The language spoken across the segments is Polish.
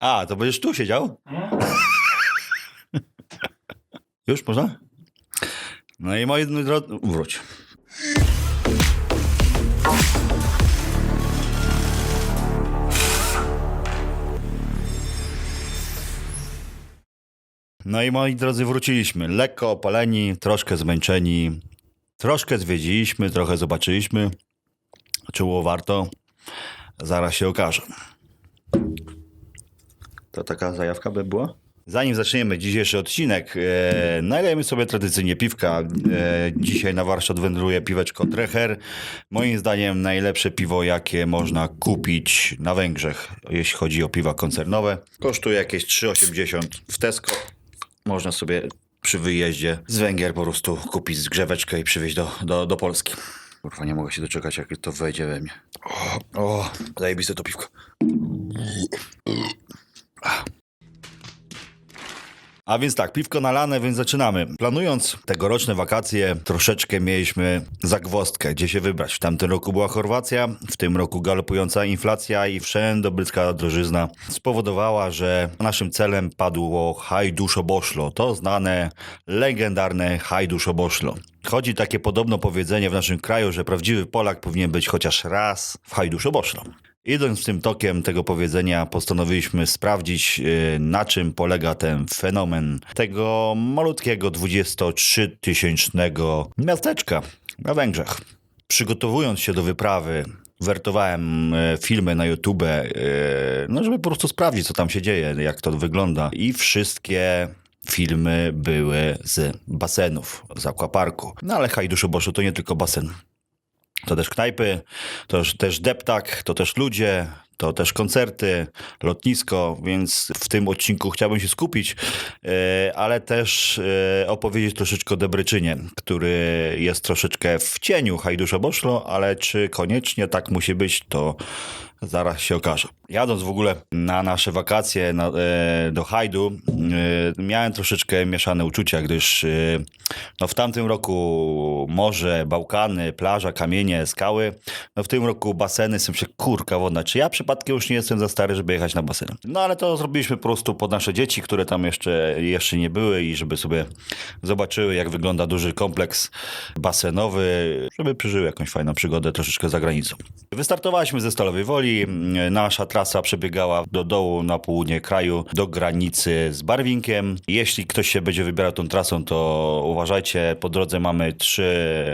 A, to będziesz tu siedział? Już można? No i moi drodzy... Wróć. No i moi drodzy, wróciliśmy. Lekko opaleni, troszkę zmęczeni. Troszkę zwiedziliśmy, trochę zobaczyliśmy. Czy było warto? Zaraz się okaże. To taka zajawka by była? Zanim zaczniemy dzisiejszy odcinek, e, nalejemy sobie tradycyjnie piwka. E, dzisiaj na warsztat wędruje piweczko Trecher. Moim zdaniem najlepsze piwo, jakie można kupić na Węgrzech, jeśli chodzi o piwa koncernowe. Kosztuje jakieś 3,80 w Tesco. Można sobie przy wyjeździe z Węgier po prostu kupić zgrzeweczkę i przywieźć do, do, do Polski. Kurwa, nie mogę się doczekać, jak to wejdzie we mnie. O, o zajebiste to piwko. A więc tak, piwko nalane, więc zaczynamy. Planując tegoroczne wakacje, troszeczkę mieliśmy zagwozdkę, gdzie się wybrać. W tamtym roku była Chorwacja, w tym roku galopująca inflacja i wszędobryska drożyzna spowodowała, że naszym celem padło Hajduszoboszlo. To znane, legendarne Hajduszoboszlo. Chodzi takie podobno powiedzenie w naszym kraju, że prawdziwy Polak powinien być chociaż raz w Hajduszoboszlo. Idąc tym tokiem tego powiedzenia, postanowiliśmy sprawdzić, yy, na czym polega ten fenomen tego malutkiego 23-tysięcznego miasteczka na Węgrzech. Przygotowując się do wyprawy, wertowałem e, filmy na YouTube, e, no żeby po prostu sprawdzić, co tam się dzieje, jak to wygląda. I wszystkie filmy były z basenów, z aquaparku. No ale Hajduszoboszło to nie tylko basen. To też knajpy, to też- deptak, to też ludzie, to też koncerty, lotnisko, więc w tym odcinku chciałbym się skupić, e, ale też e, opowiedzieć troszeczkę o Debryczynie, który jest troszeczkę w cieniu Hajdusza Boszlo, ale czy koniecznie tak musi być, to zaraz się okaże. Jadąc w ogóle na nasze wakacje na, e, do Hajdu, e, miałem troszeczkę mieszane uczucia, gdyż e, no, w tamtym roku morze, Bałkany, plaża, kamienie, skały. No w tym roku baseny, są się kurka wodna. Czy ja przypadkiem już nie jestem za stary, żeby jechać na basen? No ale to zrobiliśmy po prostu pod nasze dzieci, które tam jeszcze, jeszcze nie były i żeby sobie zobaczyły, jak wygląda duży kompleks basenowy, żeby przeżyły jakąś fajną przygodę troszeczkę za granicą. Wystartowaliśmy ze Stalowej Woli. Nasza trasa przebiegała do dołu na południe kraju, do granicy z Barwinkiem. Jeśli ktoś się będzie wybierał tą trasą, to uważajcie, po drodze mamy trzy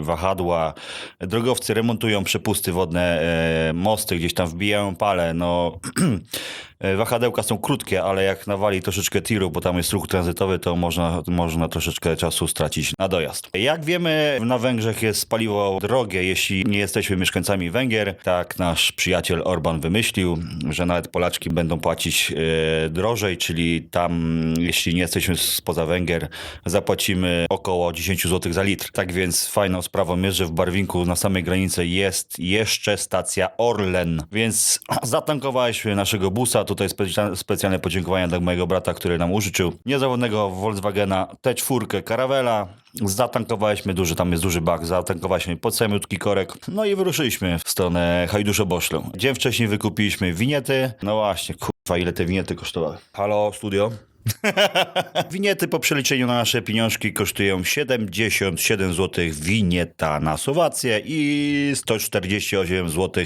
wahadła. Drogowcy remontują przepusty wodne, e, mosty gdzieś tam wbijają pale. No, wahadełka są krótkie, ale jak nawali troszeczkę tiru, bo tam jest ruch tranzytowy, to można, można troszeczkę czasu stracić na dojazd. Jak wiemy, na Węgrzech jest paliwo drogie, jeśli nie jesteśmy mieszkańcami Węgier. Tak nasz przyjaciel Orban wymyślił, że nawet Polaczki będą płacić e, drożej, czyli tam, jeśli nie jesteśmy spoza Węgier, zapłacimy około 10 zł za litr. Tak więc fajną sprawą jest, że w Barwinku na samej granicy jest jeszcze stacja Orlen, więc zatankowaliśmy naszego busa. Tutaj specjalne podziękowania dla mojego brata, który nam użyczył niezawodnego Volkswagena T4 Caravela. Zatankowaliśmy duży, tam jest duży bak, zatankowaliśmy pod samiutki korek, no i wyruszyliśmy w stronę Hajduszoboszlu. Dzień wcześniej wykupiliśmy winiety, no właśnie, kurwa, ile te winiety kosztowały. Halo, studio? Winiety po przeliczeniu na nasze pieniążki kosztują 77 zł winieta na Słowację i 148 zł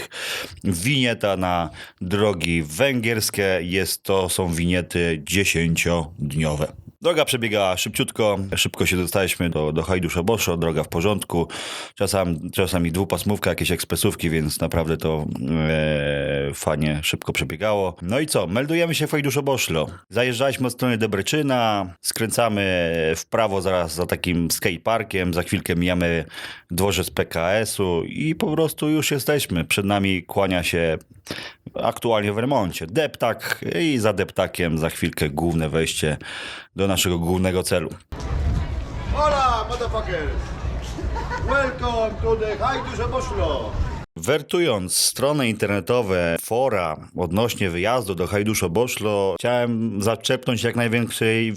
winieta na drogi węgierskie. Jest to są winiety 10-dniowe. Droga przebiegała szybciutko, szybko się dostaliśmy do, do Hajdusza Boszo, droga w porządku. Czasami, czasami dwupasmówka, jakieś ekspresówki, więc naprawdę to e, fajnie, szybko przebiegało. No i co, meldujemy się w Hajduszo Boszlo. Zajeżdżaliśmy od strony Debreczyna, skręcamy w prawo zaraz za takim skateparkiem, za chwilkę mijamy dworzec PKS-u i po prostu już jesteśmy. Przed nami kłania się aktualnie w remoncie. Deptak i za deptakiem za chwilkę główne wejście do naszego głównego celu. Hola, motherfuckers! Welcome to the Hajdusza Boszlo! Wertując strony internetowe, fora odnośnie wyjazdu do Hajduszo-Boszlo, chciałem zaczerpnąć jak największej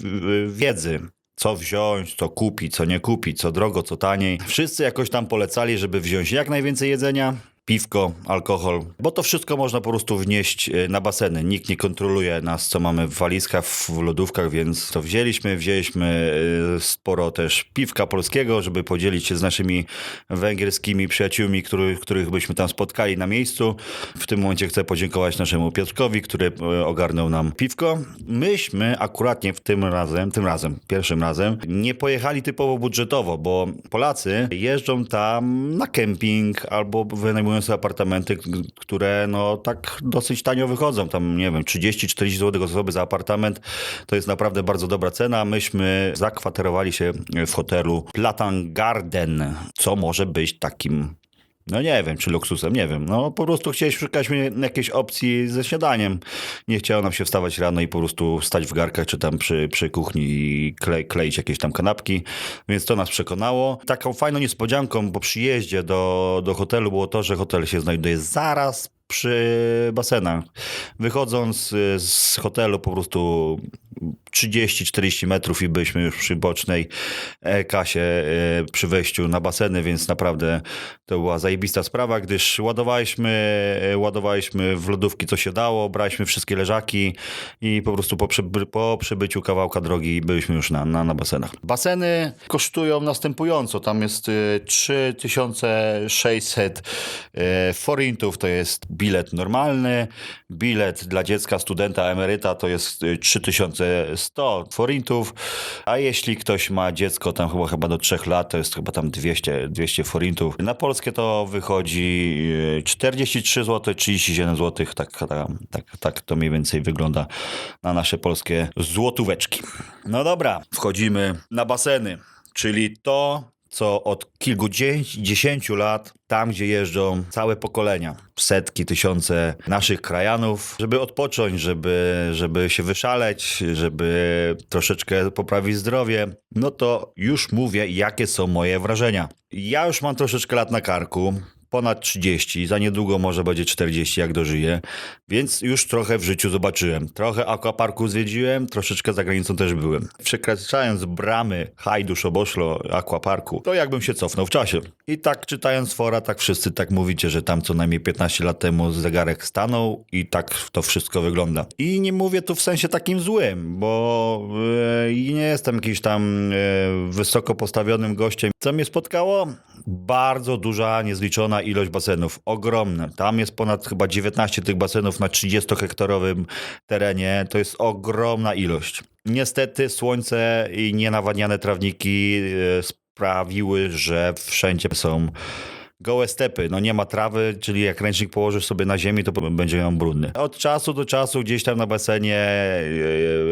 wiedzy. Co wziąć, co kupić, co nie kupić, co drogo, co taniej. Wszyscy jakoś tam polecali, żeby wziąć jak najwięcej jedzenia, piwko, alkohol, bo to wszystko można po prostu wnieść e, na baseny. Nikt nie kontroluje nas, co mamy w walizkach, w lodówkach, więc to wzięliśmy. Wzięliśmy e, sporo też piwka polskiego, żeby podzielić się z naszymi węgierskimi przyjaciółmi, których, których byśmy tam spotkali na miejscu. W tym momencie chcę podziękować naszemu Piotrkowi, który e, ogarnął nam piwko. Myśmy akuratnie w tym razem, tym razem, pierwszym razem, nie pojechali typowo budżetowo, bo Polacy jeżdżą tam na kemping albo wynajmują sobie apartamenty, które no tak dosyć tanio wychodzą. Tam, nie wiem, 30-40 zł osoby za apartament to jest naprawdę bardzo dobra cena. Myśmy zakwaterowali się w hotelu Platan Garden, co może być takim no nie wiem, czy luksusem, nie wiem. No po prostu chcieliśmy szukać jakiejś opcji ze śniadaniem. Nie chciało nam się wstawać rano i po prostu stać w garkach, czy tam przy, przy kuchni i klei, kleić jakieś tam kanapki, więc to nas przekonało. Taką fajną niespodzianką po przyjeździe do, do hotelu było to, że hotel się znajduje zaraz przy basenach. Wychodząc y, z hotelu po prostu 30-40 metrów i byliśmy już przy bocznej e, kasie e, przy wejściu na baseny, więc naprawdę to była zajebista sprawa, gdyż ładowaliśmy, e, ładowaliśmy w lodówki co się dało, braliśmy wszystkie leżaki i po prostu po, przyby, po przybyciu kawałka drogi byliśmy już na, na, na basenach. Baseny kosztują następująco, tam jest e, 3600 e, forintów, to jest bilet normalny, bilet dla dziecka, studenta, emeryta to jest e, 3100 forintów, a jeśli ktoś ma dziecko tam chyba, chyba do 3 lat, to jest chyba tam 200, 200 forintów. Na polskie to wychodzi e, 43 zł, 37 zł, tak, tak, tak to mniej więcej wygląda na nasze polskie złotóweczki. No dobra, wchodzimy na baseny, czyli to, co od kilkudziesięciu lat tam, gdzie jeżdżą całe pokolenia, setki, tysiące naszych krajanów, żeby odpocząć, żeby, żeby się wyszaleć, żeby troszeczkę poprawić zdrowie, no to już mówię, jakie są moje wrażenia. Ja już mam troszeczkę lat na karku, ponad 30, za niedługo może będzie 40, jak dożyję, więc już trochę w życiu zobaczyłem. Trochę aquaparku zwiedziłem, troszeczkę za granicą też byłem. Przekraczając bramy Hajdusz Oboszlo aquaparku, to jakbym się cofnął w czasie. I tak czytając fora, tak wszyscy tak mówicie, że tam co najmniej 15 lat temu zegarek stanął i tak to wszystko wygląda. I nie mówię tu w sensie takim złym, bo e, nie jestem jakimś tam e, wysoko postawionym gościem. Co mnie spotkało? Bardzo duża, niezliczona ilość basenów. Ogromne. Tam jest ponad chyba 19 tych basenów na 30-hektarowym terenie. To jest ogromna ilość. Niestety słońce i nienawadniane trawniki e, sprawiły, że wszędzie są gołe stepy. No nie ma trawy, czyli jak ręcznik położysz sobie na ziemi, to będzie on brudny. Od czasu do czasu gdzieś tam na basenie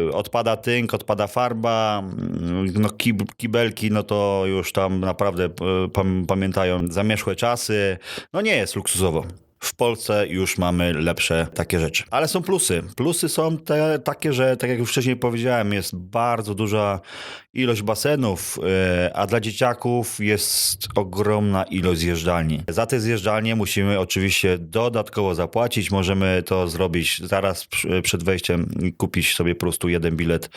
e, odpada tynk, odpada farba, mm, no kib, kibelki, no to już tam naprawdę e, pam, pamiętają zamierzchłe czasy. No nie jest luksusowo. W Polsce już mamy lepsze takie rzeczy. Ale są plusy. Plusy są te, takie, że tak jak już wcześniej powiedziałem, jest bardzo duża ilość basenów, e, a dla dzieciaków jest ogromna ilość zjeżdżalni. Za te zjeżdżalnie musimy oczywiście dodatkowo zapłacić. Możemy to zrobić zaraz przed wejściem kupić sobie po prostu jeden bilet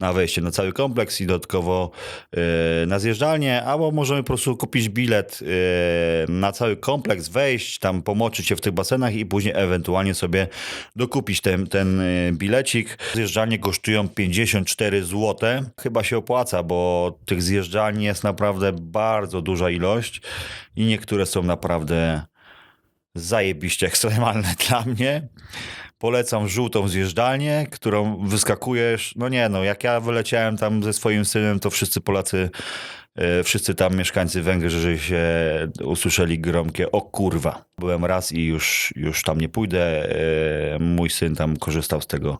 na wejście na cały kompleks i dodatkowo e, na zjeżdżalnię, albo możemy po prostu kupić bilet e, na cały kompleks, wejść, tam pomoczyć się w tych basenach i później ewentualnie sobie dokupić ten, ten bilecik. Zjeżdżalnie kosztują 54 zł. Chyba się opłaca, bo tych zjeżdżalni jest naprawdę bardzo duża ilość i niektóre są naprawdę zajebiście ekstremalne dla mnie. Polecam żółtą zjeżdżalnię, którą wyskakujesz. No nie, no jak ja wyleciałem tam ze swoim synem, to wszyscy Polacy, e, wszyscy tam mieszkańcy Węgrzy się usłyszeli gromkie o kurwa. Byłem raz i już, już tam nie pójdę. E, Mój syn tam korzystał z tego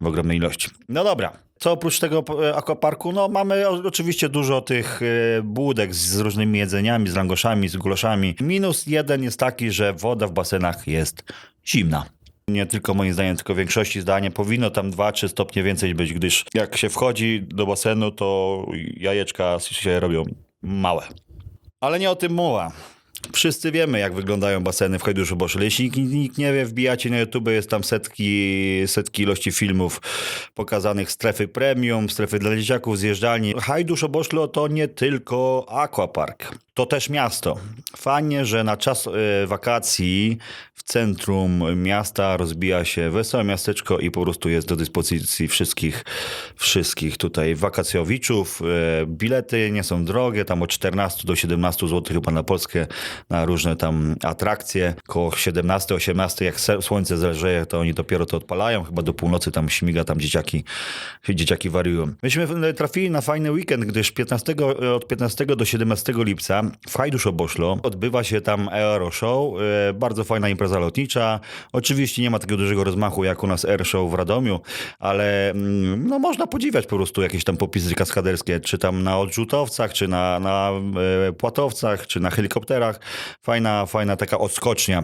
w ogromnej ilości. No dobra. Co oprócz tego e, aquaparku? No mamy oczywiście dużo tych e, budek z różnymi jedzeniami, z langoszami, z guloszami. Minus jeden jest taki, że woda w basenach jest zimna. Nie tylko moim zdaniem, tylko większości zdania powinno tam 2-3 stopnie więcej być, gdyż jak się wchodzi do basenu, to jajeczka się robią małe. Ale nie o tym mowa. Wszyscy wiemy, jak wyglądają baseny w Hajduszu. Jeśli nikt- nikt nie wie, wbijacie na YouTube, jest tam setki, setki ilości filmów pokazanych strefy premium, strefy dla dzieciaków, zjeżdżalni. Hajdusz to nie tylko aquapark, to też miasto. Fajnie, że na czas e, wakacji w centrum miasta rozbija się wesołe miasteczko i po prostu jest do dyspozycji wszystkich, wszystkich tutaj wakacjowiczów. E, Bilety nie są drogie, tam od 14 do 17 zł chyba na Polskę, na różne tam atrakcje. Koło 17-18 jak słońce zależeje, to oni dopiero to odpalają. Chyba do północy tam śmiga, tam dzieciaki, dzieciaki wariują. Myśmy trafili na fajny weekend, gdyż 15, od 15 do 17 lipca w Hajdusz Oboszlo odbywa się tam Aero Show. E, Bardzo fajna impreza lotnicza. Oczywiście nie ma takiego dużego rozmachu jak u nas Air Show w Radomiu, ale mm, no, można podziwiać po prostu jakieś tam popisy kaskaderskie, czy tam na odrzutowcach, czy na, na e, płatowcach, czy na helikopterach. Fajna, fajna taka odskocznia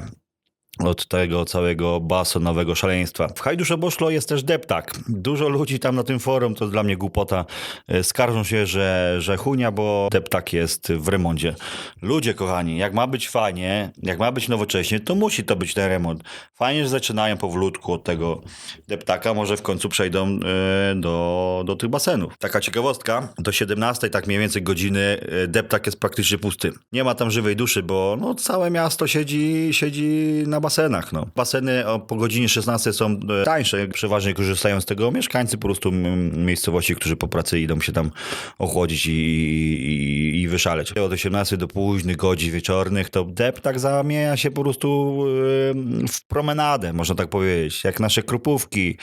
od tego całego basenowego szaleństwa. W Hajdusz Oboszlo jest też deptak. Dużo ludzi tam na tym forum, to dla mnie głupota, e, skarżą się, że, że chunia, bo deptak jest w remoncie. Ludzie kochani, jak ma być fajnie, jak ma być nowocześnie, to musi to być ten remont. Fajnie, że zaczynają powolutku od tego deptaka, może w końcu przejdą e, do, do tych basenów. Taka ciekawostka, do 17 tak mniej więcej godziny e, deptak jest praktycznie pusty. Nie ma tam żywej duszy, bo no, całe miasto siedzi, siedzi na basenach. No. Baseny po godzinie 16 są e, tańsze, przeważnie korzystają z tego mieszkańcy po prostu miejscowości, którzy po pracy idą się tam ochłodzić i, i, i wyszaleć. Od 18 do późnych godzin wieczornych to deptak zamienia się po prostu e, w promenadę, można tak powiedzieć. Jak nasze krupówki,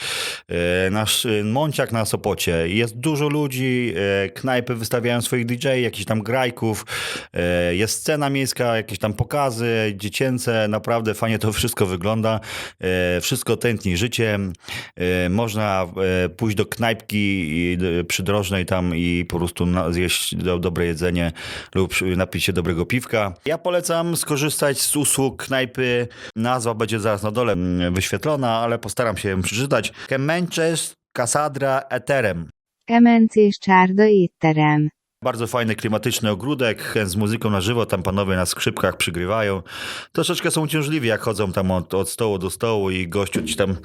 e, nasz Mąciak na Sopocie. Jest dużo ludzi, knajpy wystawiają swoich DJ, jakichś tam grajków, jest scena miejska, jakieś tam pokazy dziecięce, naprawdę fajnie to wszystko wygląda. E, Wszystko tętni życiem. E, Można e, pójść do knajpki przydrożnej tam i po prostu zjeść do, dobre jedzenie lub napić się dobrego piwka. Ja polecam skorzystać z usług knajpy. Nazwa będzie zaraz na dole mm, wyświetlona, ale postaram się ją przeczytać. Kemenches Casadra Eterem. Kemencés csárda étterem. Bardzo fajny, klimatyczny ogródek z muzyką na żywo, tam panowie na skrzypkach przygrywają. Troszeczkę są uciążliwi, jak chodzą tam od, od stołu do stołu i gościu ci tam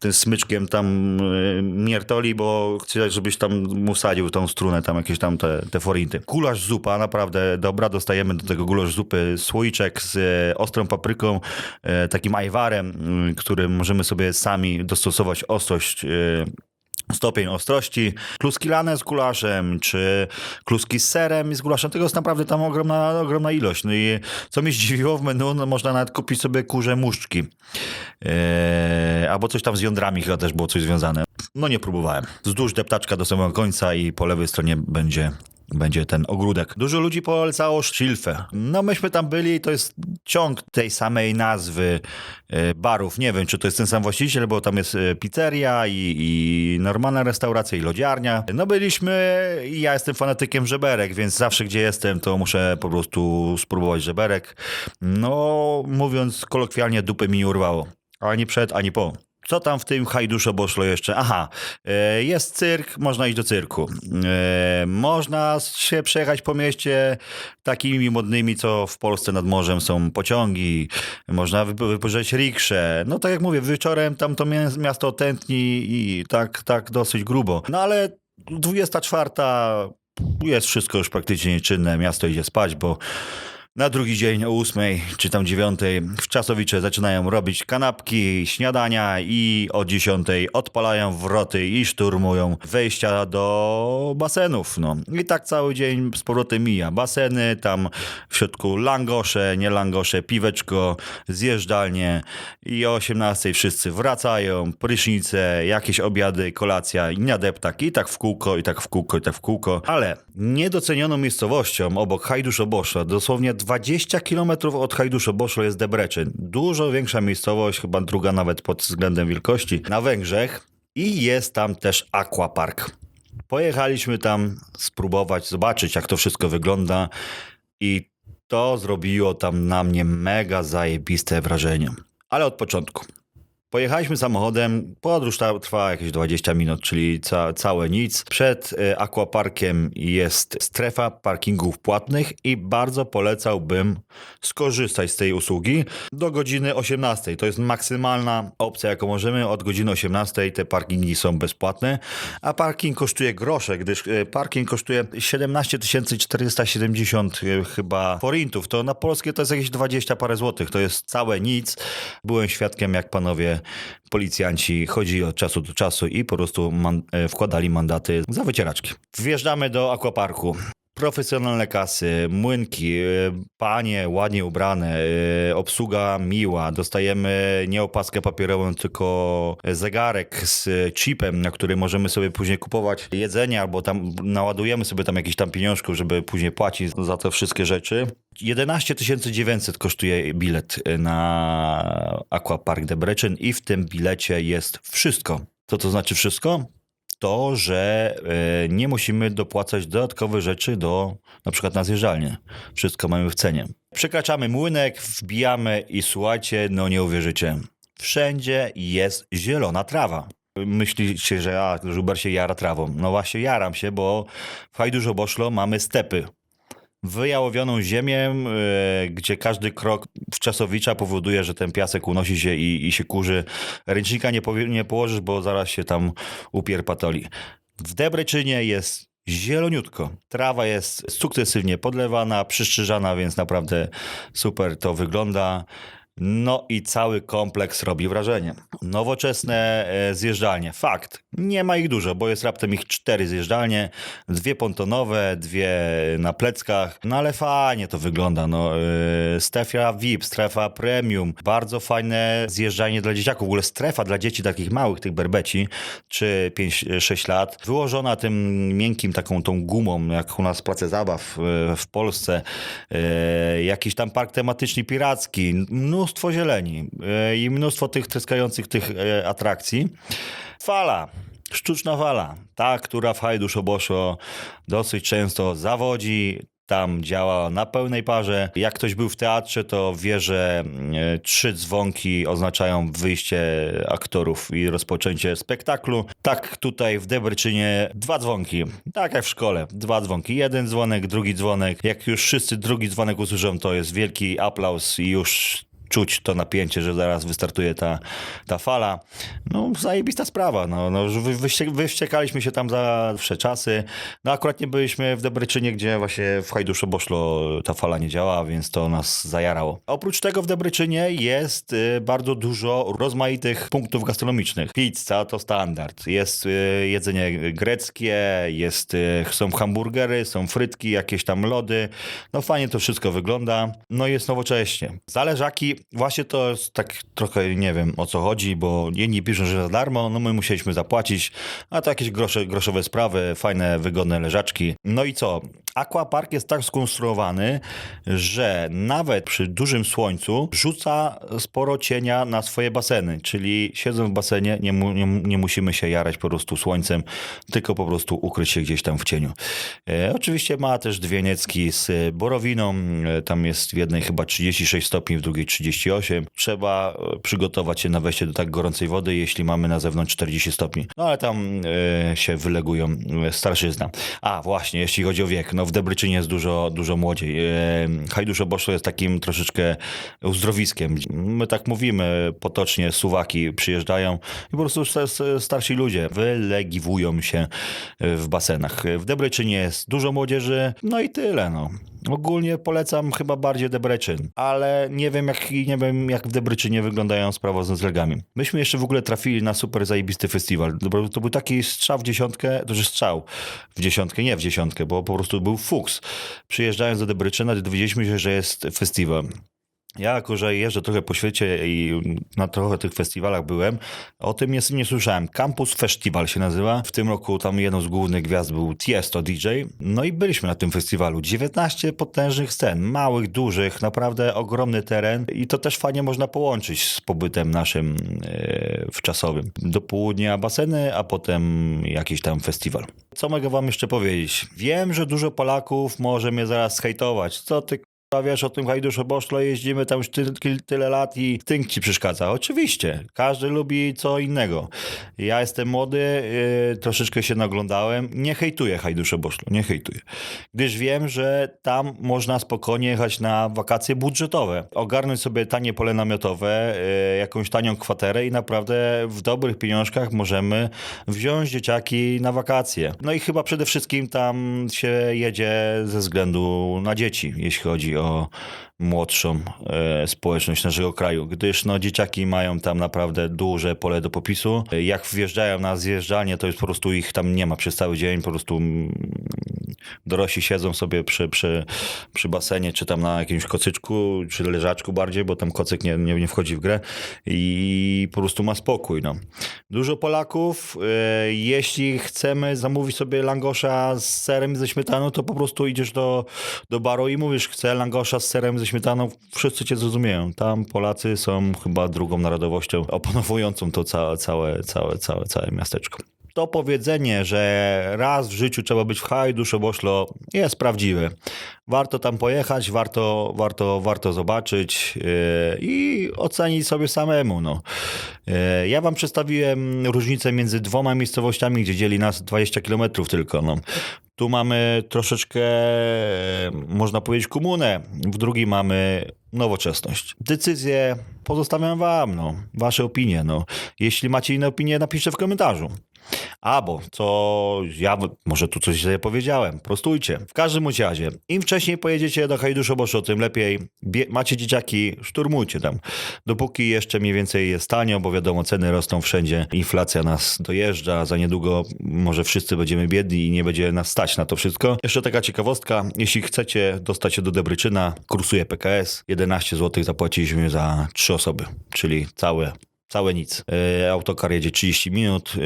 tym smyczkiem tam yy, miertoli, bo chce, żebyś tam mu sadził tą strunę, tam jakieś tam te, te forinty. Gulasz zupa, naprawdę dobra, dostajemy do tego gulasz zupy słoiczek z e, ostrą papryką, e, takim ajwarem, y, którym możemy sobie sami dostosować ostrość e, stopień ostrości, kluski lane z gulaszem, czy kluski z serem i z gulaszem. Tego jest naprawdę tam ogromna, ogromna ilość. No i co mnie zdziwiło w menu, no można nawet kupić sobie kurze muszczki. Eee, albo coś tam z jądrami chyba też było coś związane. No nie próbowałem. Wzdłuż deptaczka do samego końca i po lewej stronie będzie będzie ten ogródek. Dużo ludzi polecało szilfę. No myśmy tam byli i to jest ciąg tej samej nazwy e, barów. Nie wiem, czy to jest ten sam właściciel, bo tam jest e, pizzeria i, i normalna restauracja i lodziarnia. No byliśmy i ja jestem fanatykiem żeberek, więc zawsze gdzie jestem, to muszę po prostu spróbować żeberek. No, mówiąc kolokwialnie, dupy mi urwało. Ani przed, ani po. Co tam w tym hajduszu boszlo jeszcze? Aha, e, jest cyrk, można iść do cyrku. E, Można się przejechać po mieście takimi modnymi, co w Polsce nad morzem są pociągi. Można wyp- wypożyczyć riksze. No tak jak mówię, wieczorem tam to miasto tętni i tak, tak dosyć grubo. No ale 24 jest wszystko już praktycznie nieczynne. Miasto idzie spać, bo na drugi dzień o 8 czy tam 9 w Czasowicze zaczynają robić kanapki, śniadania i o 10 odpalają wroty i szturmują wejścia do basenów. No. I tak cały dzień z powrotem mija. Baseny, tam w środku langosze, nie langosze, piweczko, zjeżdżalnie i o 18 wszyscy wracają, prysznice, jakieś obiady, kolacja i i tak w kółko, i tak w kółko, i tak w kółko. Ale niedocenioną miejscowością obok Hajdusz Oboszla, dosłownie 20 km od Hajdusz Oboszlo jest Debreczyn. Dużo większa miejscowość, chyba druga nawet pod względem wielkości, na Węgrzech i jest tam też aquapark. Pojechaliśmy tam spróbować, zobaczyć jak to wszystko wygląda i to zrobiło tam na mnie mega zajebiste wrażenie. Ale od początku. Pojechaliśmy samochodem, podróż ta trwała jakieś 20 minut, czyli ca całe nic. Przed e, aquaparkiem jest strefa parkingów płatnych i bardzo polecałbym skorzystać z tej usługi do godziny 18. To jest maksymalna opcja, jaką możemy. Od godziny 18 te parkingi są bezpłatne, a parking kosztuje grosze, gdyż e, parking kosztuje 17 470 e, chyba forintów. To na polskie to jest jakieś 20 parę złotych. To jest całe nic. Byłem świadkiem, jak panowie policjanci chodzili od czasu do czasu i po prostu man- e, wkładali mandaty za wycieraczki. Wjeżdżamy do aquaparku. Profesjonalne kasy, młynki, e, panie ładnie ubrane, e, obsługa miła. Dostajemy nie opaskę papierową, tylko zegarek z chipem, na który możemy sobie później kupować jedzenie albo tam naładujemy sobie tam jakieś tam pieniążków, żeby później płacić za te wszystkie rzeczy. 11 900 kosztuje bilet na Aquapark Debrecen i w tym bilecie jest wszystko. Co to znaczy wszystko? To, że e, nie musimy dopłacać dodatkowych rzeczy do na przykład na zjeżdżalnię. Wszystko mamy w cenie. Przekraczamy młynek, wbijamy i słuchajcie, no nie uwierzycie. Wszędzie jest zielona trawa. Myślicie, że a, Żuber się jara trawą. No właśnie jaram się, bo w Hajduszo-Boszlo mamy stepy wyjałowioną ziemię, e, gdzie każdy krok wczasowicza powoduje, że ten piasek unosi się i, i się kurzy. Ręcznika nie, powie, nie położysz, bo zaraz się tam upierpatoli. W Debreczynie jest zieloniutko. Trawa jest sukcesywnie podlewana, przyszczyżana, więc naprawdę super to wygląda. No i cały kompleks robi wrażenie. Nowoczesne e, zjeżdżalnie. Fakt. Nie ma ich dużo, bo jest raptem ich cztery zjeżdżalnie. Dwie pontonowe, dwie na pleckach. No ale fajnie to wygląda. No, e, strefa VIP, strefa premium. Bardzo fajne zjeżdżalnie dla dzieciaków. W ogóle strefa dla dzieci takich małych, tych berbeci, czy 5-6 lat. Wyłożona tym miękkim taką tą gumą, jak u nas place zabaw e, w Polsce. E, jakiś tam park tematyczny piracki. Mnóstwo zieleni e, i mnóstwo tych tryskających tych e, atrakcji. Fala. Sztuczna fala, ta, która w Hajduszo-Boszo dosyć często zawodzi, tam działa na pełnej parze. Jak ktoś był w teatrze, to wie, że e, trzy dzwonki oznaczają wyjście aktorów i rozpoczęcie spektaklu. Tak tutaj w Debreczynie dwa dzwonki. Tak jak w szkole. Dwa dzwonki. Jeden dzwonek, drugi dzwonek. Jak już wszyscy drugi dzwonek usłyszą, to jest wielki aplauz i już czuć to napięcie, że zaraz wystartuje ta, ta fala. No, zajebista sprawa. No, no, wy, wyście- wyściekaliśmy się tam za wsze czasy. No, akurat nie byliśmy w Debreczynie, gdzie właśnie w Hajduszo-Boszlo ta fala nie działa, więc to nas zajarało. Oprócz tego w Debreczynie jest y, bardzo dużo rozmaitych punktów gastronomicznych. Pizza to standard. Jest y, jedzenie greckie, jest, y, są hamburgery, są frytki, jakieś tam lody. No fajnie to wszystko wygląda. No jest nowocześnie. Zależaki, właśnie to jest tak trochę nie wiem o co chodzi, bo jedni piszą, że za darmo, no my musieliśmy zapłacić, a to jakieś grosze, groszowe sprawy, fajne, wygodne leżaczki. No i co? Aquapark jest tak skonstruowany, że nawet przy dużym słońcu rzuca sporo cienia na swoje baseny, czyli siedząc w basenie nie, mu, nie, nie musimy się jarać po prostu słońcem, tylko po prostu ukryć się gdzieś tam w cieniu. E, oczywiście ma też dwie niecki z borowiną, e, tam jest w jednej chyba 36 stopni, w drugiej 38. Trzeba e, przygotować się na wejście do tak gorącej wody, jeśli mamy na zewnątrz 40 stopni. No ale tam e, się wylegują e, starszyzna. A właśnie, jeśli chodzi o wiek, no w Debryczynie jest dużo, dużo młodziej. E, Hajduszo-Boszlo jest takim troszeczkę uzdrowiskiem. My tak mówimy potocznie, suwaki przyjeżdżają i po prostu sta- sta- starsi ludzie wylegiwują się w basenach. W Debreczynie jest dużo młodzieży, no i tyle, no. Ogólnie polecam chyba bardziej Debreczyn, ale nie wiem jak, nie wiem jak w Debreczynie wyglądają sprawy z noclegami. Myśmy jeszcze w ogóle trafili na super zajebisty festiwal. To był- taki strzał w dziesiątkę, to że strzał w dziesiątkę, nie w dziesiątkę, bo po prostu był fuks. Przyjeżdżając do Debreczyna, dowiedzieliśmy się, że jest festiwal. Ja jako, że jeżdżę trochę po świecie i na trochę tych festiwalach byłem, o tym nie, nie słyszałem. Campus Festival się nazywa. W tym roku tam jedną z głównych gwiazd był Tiesto DJ. No i byliśmy na tym festiwalu. 19 potężnych scen, małych, dużych, naprawdę ogromny teren i to też fajnie można połączyć z pobytem naszym e, wczasowym. Do południa baseny, a potem jakiś tam festiwal. Co mogę wam jeszcze powiedzieć? Wiem, że dużo Polaków może mnie zaraz hejtować. Co ty Wiesz o tym Hajduszu Boszlo, jeździmy tam już ty, ty, tyle lat i tynk ci przeszkadza. Oczywiście, każdy lubi co innego. Ja jestem młody, yy, troszeczkę się naglądałem. Nie hejtuję Hajdusza Boszlo, nie hejtuję. Gdyż wiem, że tam można spokojnie jechać na wakacje budżetowe. Ogarnąć sobie tanie pole namiotowe, yy, jakąś tanią kwaterę i naprawdę w dobrych pieniążkach możemy wziąć dzieciaki na wakacje. No i chyba przede wszystkim tam się jedzie ze względu na dzieci, jeśli chodzi o młodszą e, społeczność naszego kraju, gdyż no, dzieciaki mają tam naprawdę duże pole do popisu. Jak wjeżdżają na zjeżdżalnię, to już po prostu ich tam nie ma przez cały dzień, po prostu mm, dorośli siedzą sobie przy, przy, przy basenie, czy tam na jakimś kocyczku, czy leżaczku bardziej, bo tam kocyk nie, nie, nie wchodzi w grę i po prostu ma spokój. No. Dużo Polaków, e, jeśli chcemy zamówić sobie langosza z serem ze śmietaną, to po prostu idziesz do, do baru i mówisz, chcę langosza z serem ze śmietaną, wszyscy cię zrozumieją. Tam Polacy są chyba drugą narodowością opanowującą to całe, całe, całe, całe, całe miasteczko. To powiedzenie, że raz w życiu trzeba być w Hajdu, Szoboszlo jest prawdziwe. Warto tam pojechać, warto, warto, warto zobaczyć yy, i ocenić sobie samemu. No. Yy, ja wam przedstawiłem różnicę między dwoma miejscowościami, gdzie dzieli nas 20 km tylko. No. Tu mamy troszeczkę, e, można powiedzieć, komunę, w drugiej mamy nowoczesność. Decyzje pozostawiam wam, no. wasze opinie. No. Jeśli macie inne opinie, napiszcie w komentarzu. Albo, co ja może tu coś źle powiedziałem, prostujcie. W każdym razie, im wcześniej pojedziecie do Hajduszoboszczu, tym lepiej. Bie- macie dzieciaki, szturmujcie tam. Dopóki jeszcze mniej więcej jest tanio, bo wiadomo, ceny rosną wszędzie, inflacja nas dojeżdża, za niedługo może wszyscy będziemy biedni i nie będzie nas stać na to wszystko. Jeszcze taka ciekawostka, jeśli chcecie dostać się do Debryczyna, kursuje PKS, 11 zł zapłaciliśmy za trzy osoby, czyli całe Całe nic. E, Autokar jedzie 30 minut. e,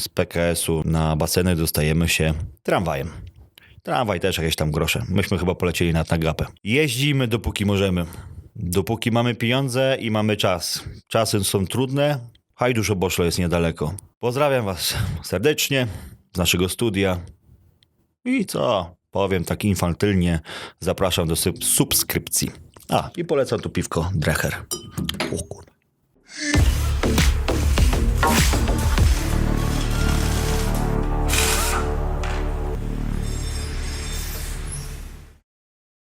Z PKS-u na baseny dostajemy się tramwajem. Tramwaj też jakieś tam grosze. Myśmy chyba polecieli na Nagapę. Jeździmy dopóki możemy. Dopóki mamy pieniądze i mamy czas. Czasy są trudne. Hajdusz Oboszlo jest niedaleko. Pozdrawiam was serdecznie z naszego studia. I co? Powiem tak infantylnie. Zapraszam do sub- subskrypcji. A, i polecam tu piwko Drecher. O. Yeah.